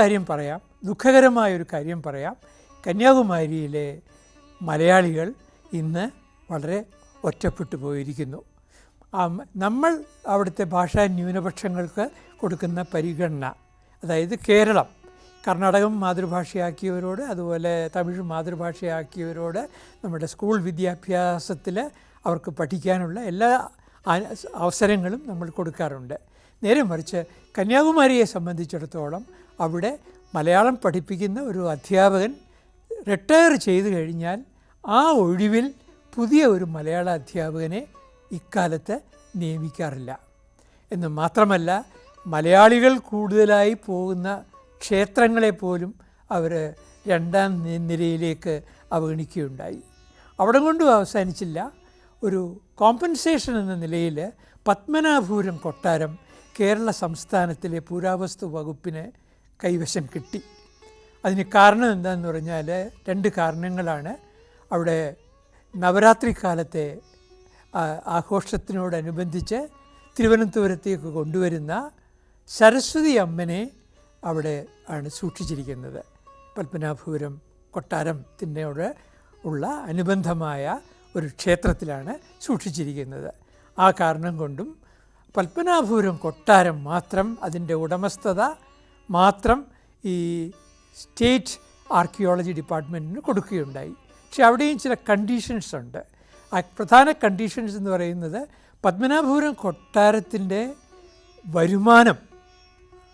കാര്യം പറയാം. ദുഃഖകരമായൊരു കാര്യം പറയാം. കന്യാകുമാരിയിലെ മലയാളികൾ ഇന്ന് വളരെ ഒറ്റപ്പെട്ടു പോയിരിക്കുന്നു. നമ്മൾ അവിടുത്തെ ഭാഷാ ന്യൂനപക്ഷങ്ങൾക്ക് കൊടുക്കുന്ന പരിഗണന അതായത് കേരളം കർണാടകം മാതൃഭാഷയാക്കിയവരോട് അതുപോലെ തമിഴ് മാതൃഭാഷയാക്കിയവരോട് നമ്മുടെ സ്കൂൾ വിദ്യാഭ്യാസത്തിൽ അവർക്ക് പഠിക്കാനുള്ള എല്ലാ അവസരങ്ങളും നമ്മൾ കൊടുക്കാറുണ്ട്. നേരെ മറിച്ച് കന്യാകുമാരിയെ സംബന്ധിച്ചിടത്തോളം അവിടെ മലയാളം പഠിപ്പിക്കുന്ന ഒരു അധ്യാപകൻ റിട്ടയർ ചെയ്തു കഴിഞ്ഞാൽ ആ ഒഴിവിൽ പുതിയ ഒരു മലയാള അധ്യാപകനെ ഇക്കാലത്ത് നിയമിക്കാറില്ല. എന്ന് മാത്രമല്ല മലയാളികൾ കൂടുതലായി പോകുന്ന ക്ഷേത്രങ്ങളെ പോലും അവർ രണ്ടാം നിലയിലേക്ക് അവഗണിക്കുകയുണ്ടായി. അവിടെ കൊണ്ടും അവസാനിച്ചില്ല. ഒരു കോമ്പൻസേഷൻ എന്ന നിലയിൽ പത്മനാഭപുരം കൊട്ടാരം കേരള സംസ്ഥാനത്തിലെ പുരാവസ്തു വകുപ്പിന് കൈവശം കിട്ടി. അതിന് കാരണം എന്താണെന്ന് പറഞ്ഞാൽ രണ്ട് കാരണങ്ങളാണ്. അവിടെ നവരാത്രി കാലത്തെ ആഘോഷത്തിനോടനുബന്ധിച്ച് തിരുവനന്തപുരത്തേക്ക് കൊണ്ടുവരുന്ന സരസ്വതി അമ്മനെ അവിടെ ആണ് സൂക്ഷിച്ചിരിക്കുന്നത്. പത്മനാഭപുരം കൊട്ടാരത്തിനോട് ഉള്ള അനുബന്ധമായ ഒരു ക്ഷേത്രത്തിലാണ് സൂക്ഷിച്ചിരിക്കുന്നത്. ആ കാരണം കൊണ്ടും പത്മനാഭപുരം കൊട്ടാരം മാത്രം അതിന്റെ ഉടമസ്ഥത മാത്രം ഈ സ്റ്റേറ്റ് ആർക്കിയോളജി ഡിപ്പാർട്ട്മെന്റിന് കൊടുക്കുകയുണ്ടായി. പക്ഷെ അവിടെയും ചില കണ്ടീഷൻസ് ഉണ്ട്. ആ പ്രധാന കണ്ടീഷൻസ് എന്ന് പറയുന്നത് പത്മനാഭപുരം കൊട്ടാരത്തിന്റെ വരുമാനം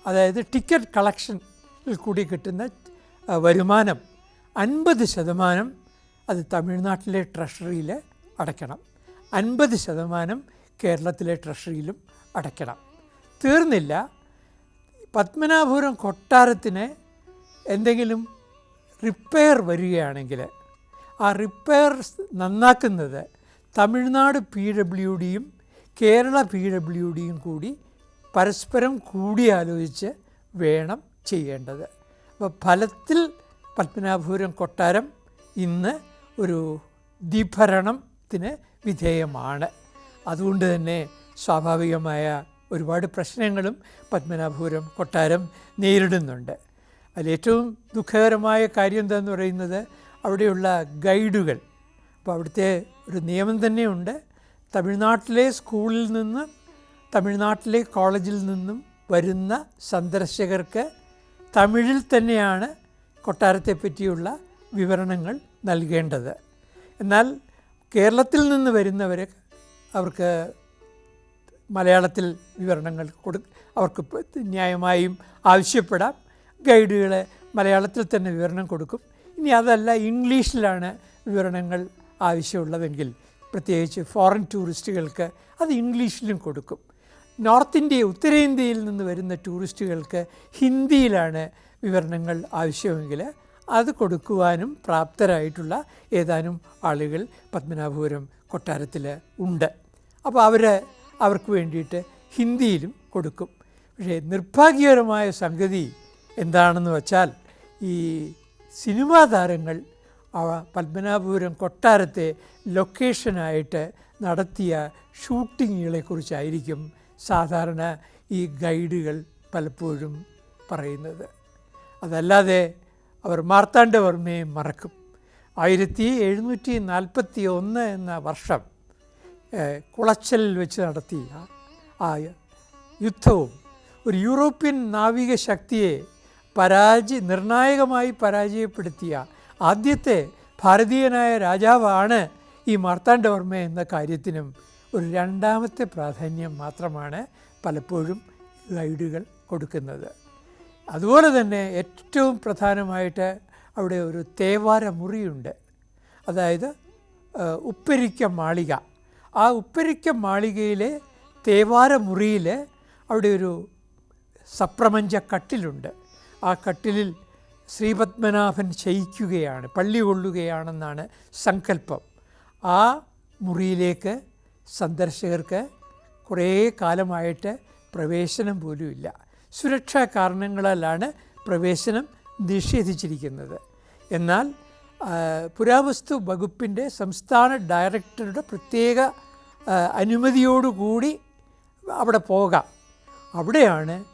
അതായത് ടിക്കറ്റ് കളക്ഷനിൽ കൂടി കിട്ടുന്ന വരുമാനം അൻപത് ശതമാനം അത് തമിഴ്നാട്ടിലെ ട്രഷറിയിൽ അടയ്ക്കണം. അൻപത് ശതമാനം കേരളത്തിലെ ട്രഷറിയിലും അടയ്ക്കണം. തീർന്നില്ല. പത്മനാഭപുരം കൊട്ടാരത്തിന് എന്തെങ്കിലും റിപ്പയർ വരികയാണെങ്കിൽ ആ റിപ്പയർ നന്നാക്കുന്നത് തമിഴ്നാട് പി ഡബ്ല്യു ഡിയും കേരള പി ഡബ്ല്യു ഡിയും കൂടി പരസ്പരം കൂടിയാലോചിച്ച് വേണം ചെയ്യേണ്ടത്. അപ്പോൾ ഫലത്തിൽ പത്മനാഭപുരം കൊട്ടാരം ഇന്ന് ഒരു ദ്വിഭരണത്തിന് വിധേയമാണ്. അതുകൊണ്ട് തന്നെ സ്വാഭാവികമായ ഒരുപാട് പ്രശ്നങ്ങളും പത്മനാഭപുരം കൊട്ടാരം നേരിടുന്നുണ്ട്. അതിലേറ്റവും ദുഃഖകരമായ കാര്യം എന്താണെന്ന് പറയുന്നത് അവിടെയുള്ള ഗൈഡുകൾ. അപ്പോൾ അവിടുത്തെ ഒരു നിയമം തന്നെയുണ്ട്. തമിഴ്നാട്ടിലെ സ്കൂളിൽ നിന്ന് തമിഴ്നാട്ടിലെ കോളേജിൽ നിന്നും വരുന്ന സന്ദർശകർക്ക് തമിഴിൽ തന്നെയാണ് കൊട്ടാരത്തെ പറ്റിയുള്ള വിവരണങ്ങൾ നൽകേണ്ടത്. എന്നാൽ കേരളത്തിൽ നിന്ന് വരുന്നവർ അവർക്ക് മലയാളത്തിൽ വിവരണങ്ങൾ കൊടു അവർക്ക് ന്യായമായും ആവശ്യപ്പെടാം. ഗൈഡുകൾ മലയാളത്തിൽ തന്നെ വിവരണം കൊടുക്കും. ഇനി അതല്ല ഇംഗ്ലീഷിലാണ് വിവരണങ്ങൾ ആവശ്യമുള്ളതെങ്കിൽ പ്രത്യേകിച്ച് ഫോറിൻ ടൂറിസ്റ്റുകൾക്ക് അത് ഇംഗ്ലീഷിലും കൊടുക്കും. നോർത്ത് ഇന്ത്യ ഉത്തരേന്ത്യയിൽ നിന്ന് വരുന്ന ടൂറിസ്റ്റുകൾക്ക് ഹിന്ദിയിലാണ് വിവരണങ്ങൾ ആവശ്യമെങ്കിൽ അത് കൊടുക്കുവാനും പ്രാപ്തരായിട്ടുള്ള ഏതാനും ആളുകൾ പത്മനാഭപുരം കൊട്ടാരത്തിൽ ഉണ്ട്. അപ്പോൾ അവർ അവർക്ക് വേണ്ടിയിട്ട് ഹിന്ദിയിലും കൊടുക്കും. പക്ഷേ നിർഭാഗ്യകരമായ സംഗതി എന്താണെന്ന് വച്ചാൽ ഈ സിനിമാ താരങ്ങൾ പത്മനാഭപുരം കൊട്ടാരത്തെ ലൊക്കേഷനായിട്ട് നടത്തിയ ഷൂട്ടിങ്ങുകളെക്കുറിച്ചായിരിക്കും സാധാരണ ഈ ഗൈഡുകൾ പലപ്പോഴും പറയുന്നത്. അതല്ലാതെ അവർ മാർത്താണ്ഡവർമ്മയെ മറക്കും. ആയിരത്തി എഴുന്നൂറ്റി നാൽപ്പത്തി ഒന്ന് എന്ന വർഷം കുളച്ചൽ വെച്ച് നടത്തിയ ആ യുദ്ധവും ഒരു യൂറോപ്യൻ നാവിക ശക്തിയെ പരാജയ നിർണായകമായി പരാജയപ്പെടുത്തിയ ആദ്യത്തെ ഭാരതീയനായ രാജാവാണ് ഈ മാർത്താണ്ഡവർമ്മ എന്ന കാര്യത്തിനും ഒരു രണ്ടാമത്തെ പ്രാധാന്യം മാത്രമാണ് പലപ്പോഴും ഗൈഡുകൾ കൊടുക്കുന്നത്. അതുപോലെ തന്നെ ഏറ്റവും പ്രധാനമായിട്ട് അവിടെ ഒരു തേവാര മുറിയുണ്ട്. അതായത് ഉപ്പരിക്ക മാളിക. ആ ഉപ്പരിക്ക മാളികയിലെ തേവാര മുറിയിൽ അവിടെ ഒരു സപ്രമഞ്ച കട്ടിലുണ്ട്. ആ കട്ടിലിൽ ശ്രീപത്മനാഭൻ ശയിക്കുകയാണ് പള്ളി കൊള്ളുകയാണെന്നാണ് സങ്കല്പം. ആ മുറിയിലേക്ക് സന്ദർശകർക്ക് കുറേ കാലമായിട്ട് പ്രവേശനം പോലുമില്ല. സുരക്ഷാ കാരണങ്ങളാലാണ് പ്രവേശനം നിഷേധിച്ചിരിക്കുന്നത്. എന്നാൽ പുരാവസ്തു വകുപ്പിന്റെ സംസ്ഥാന ഡയറക്ടറുടെ പ്രത്യേക അനുമതിയോടുകൂടി അവിടെ പോകാം. അവിടെയാണ്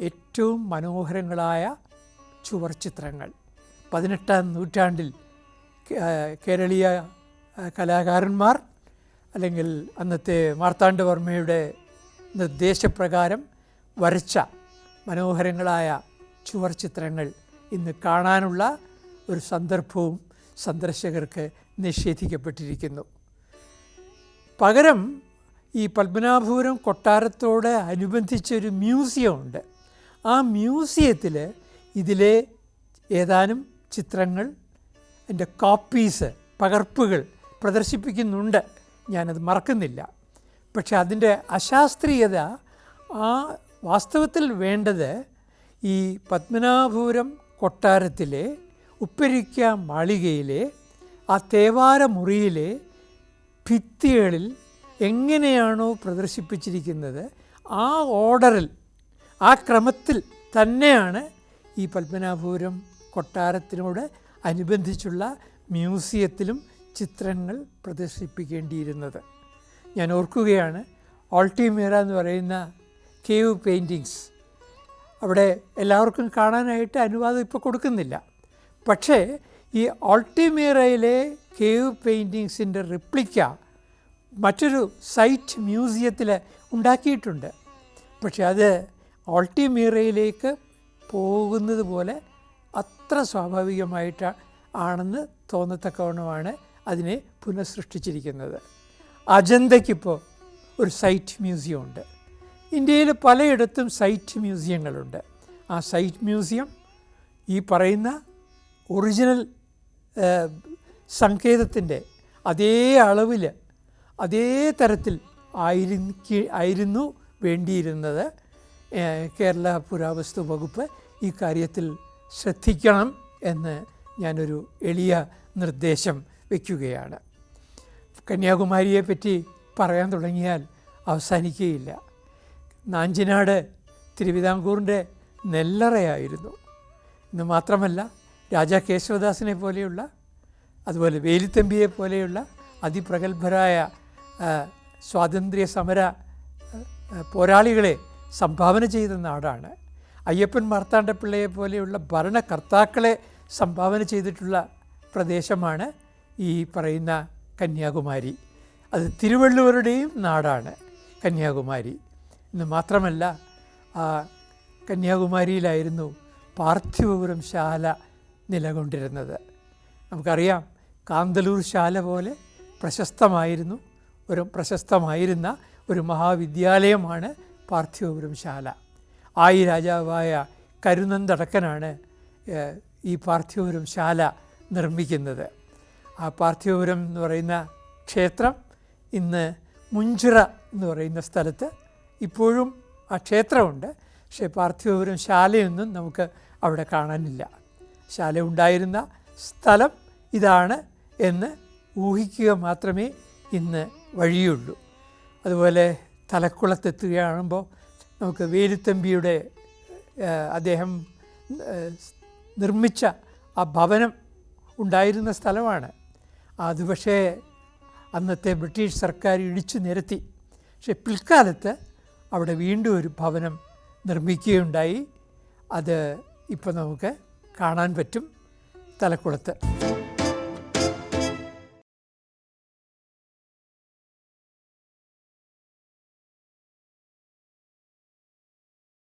ഏറ്റവും മനോഹരങ്ങളായ ചുവർ ചിത്രങ്ങൾ. പതിനെട്ടാം നൂറ്റാണ്ടിൽ കേരളീയ കലാകാരന്മാർ അല്ലെങ്കിൽ അന്നത്തെ മാർത്താണ്ഡവർമ്മയുടെ നിർദ്ദേശപ്രകാരം വരച്ച മനോഹരങ്ങളായ ചുവർ ചിത്രങ്ങൾ ഇന്ന് കാണാനുള്ള ഒരു സന്ദർഭവും സന്ദർശകർക്ക് നിഷേധിക്കപ്പെട്ടിരിക്കുന്നു. പകരം ഈ പത്മനാഭപുരം കൊട്ടാരത്തോട് അനുബന്ധിച്ചൊരു മ്യൂസിയം ഉണ്ട് ആ മ്യൂസിയത്തിൽ ഇതിലെ ഏതാനും ചിത്രങ്ങൾ എന്റെ കോപ്പീസ് പകർപ്പുകൾ പ്രദർശിപ്പിക്കുന്നുണ്ട്. ഞാനത് മറക്കുന്നില്ല. പക്ഷെ അതിന്റെ അശാസ്ത്രീയത ആ വാസ്തവത്തിൽ വേണ്ടത് ഈ പത്മനാഭപുരം കൊട്ടാരത്തിലെ ഉപ്പരിക്ക മാളികയിലെ ആ തേവാര മുറിയിലെ ഭിത്തികളിൽ എങ്ങനെയാണോ പ്രദർശിപ്പിച്ചിരിക്കുന്നത് ആ ഓർഡറിൽ ആ ക്രമത്തിൽ തന്നെയാണ് ഈ പത്മനാഭപുരം കൊട്ടാരത്തിനോട് അനുബന്ധിച്ചുള്ള മ്യൂസിയത്തിലും ചിത്രങ്ങൾ പ്രദർശിപ്പിക്കേണ്ടിയിരുന്നത്. ഞാൻ ഓർക്കുകയാണ് ഓൾട്ടിമേറ എന്ന് പറയുന്ന കേവ് പെയിന്റിങ്സ് അവിടെ എല്ലാവർക്കും കാണാനായിട്ട് അനുവാദം ഇപ്പോൾ കൊടുക്കുന്നില്ല. പക്ഷേ ഈ ഓൾട്ടിമീറയിലെ കേവ് പെയിന്റിങ്സിന്റെ റിപ്ലിക്ക മറ്റൊരു സൈറ്റ് മ്യൂസിയത്തിൽ ഉണ്ടാക്കിയിട്ടുണ്ട്. പക്ഷെ അത് ഓൾട്ടിമീറയിലേക്ക് പോകുന്നത് പോലെ അത്ര സ്വാഭാവികമായിട്ട് ആണെന്ന് തോന്നത്തക്കവണ്ണമാണ് അതിനെ പുനഃസൃഷ്ടിച്ചിരിക്കുന്നത്. അജന്തയ്ക്കിപ്പോൾ ഒരു സൈറ്റ് മ്യൂസിയം ഉണ്ട് ഇന്ത്യയിൽ പലയിടത്തും സൈറ്റ് മ്യൂസിയങ്ങളുണ്ട്. ആ സൈറ്റ് മ്യൂസിയം ഈ പറയുന്ന ഒറിജിനൽ സങ്കേതത്തിന്റെ അതേ അളവിൽ അതേ തരത്തിൽ ആയിരിക്ക ആയിരുന്നു വേണ്ടിയിരുന്നത്. കേരള പുരാവസ്തു വകുപ്പ് ഈ കാര്യത്തിൽ ശ്രദ്ധിക്കണം എന്ന് ഞാനൊരു എളിയ നിർദ്ദേശം വയ്ക്കുകയാണ് കന്യാകുമാരിയെ പറ്റി പറയാൻ തുടങ്ങിയാൽ അവസാനിക്കുകയില്ല. നാഞ്ചിനാട് തിരുവിതാംകൂറിന്റെ നെല്ലറയായിരുന്നു. ഇന്ന് മാത്രമല്ല രാജാ കേശവദാസിനെ പോലെയുള്ള അതുപോലെ വേലിത്തമ്പിയെ പോലെയുള്ള അതിപ്രഗത്ഭരായ സ്വാതന്ത്ര്യ സമര പോരാളികളെ സംഭാവന ചെയ്ത നാടാണ്. അയ്യപ്പൻ മാർത്താണ്ഡപ്പിള്ളയെ പോലെയുള്ള ഭരണകർത്താക്കളെ സംഭാവന ചെയ്തിട്ടുള്ള പ്രദേശമാണ് ഈ പറയുന്ന കന്യാകുമാരി. അത് തിരുവള്ളുവരുടെയും നാടാണ് കന്യാകുമാരി. ഇന്ന് മാത്രമല്ല ആ കന്യാകുമാരിയിലായിരുന്നു പാർത്ഥിവപുരം ശാല നിലകൊണ്ടിരുന്നത്. നമുക്കറിയാം കാന്തലൂർ ശാല പോലെ പ്രശസ്തമായിരുന്നു ഒരു പ്രശസ്തമായിരുന്ന ഒരു മഹാവിദ്യാലയമാണ് പാർത്ഥിവപുരം ശാല. ആയി രാജാവായ കരുനന്തടക്കനാണ് ഏഹ്, ഈ പാർത്ഥിവപുരം ശാല നിർമ്മിക്കുന്നത്. ആ പാർത്ഥിവപുരം എന്ന് പറയുന്ന ക്ഷേത്രം ഇന്ന് മുഞ്ചിറ എന്ന് പറയുന്ന സ്ഥലത്ത് ഇപ്പോഴും ആ ക്ഷേത്രമുണ്ട്. പക്ഷേ പാർത്ഥിവപുരം ശാലയൊന്നും നമുക്ക് അവിടെ കാണാനില്ല. ശാല ഉണ്ടായിരുന്ന സ്ഥലം ഇതാണ് എന്ന് ഊഹിക്കുക മാത്രമേ ഇന്ന് വഴിയുള്ളൂ. അതുപോലെ തലക്കുളത്തെത്തുകയാണുമ്പോൾ നമുക്ക് വേലുത്തമ്പിയുടെ അദ്ദേഹം നിർമ്മിച്ച ആ ഭവനം ഉണ്ടായിരുന്ന സ്ഥലമാണ്. അത് പക്ഷേ അന്നത്തെ ബ്രിട്ടീഷ് സർക്കാർ ഇടിച്ചു നിരത്തി. പക്ഷെ പിൽക്കാലത്ത് അവിടെ വീണ്ടും ഒരു ഭവനം നിർമ്മിക്കുകയുണ്ടായി. അത് ഇപ്പോൾ നമുക്ക് കാണാൻ പറ്റും തലക്കുളത്ത്.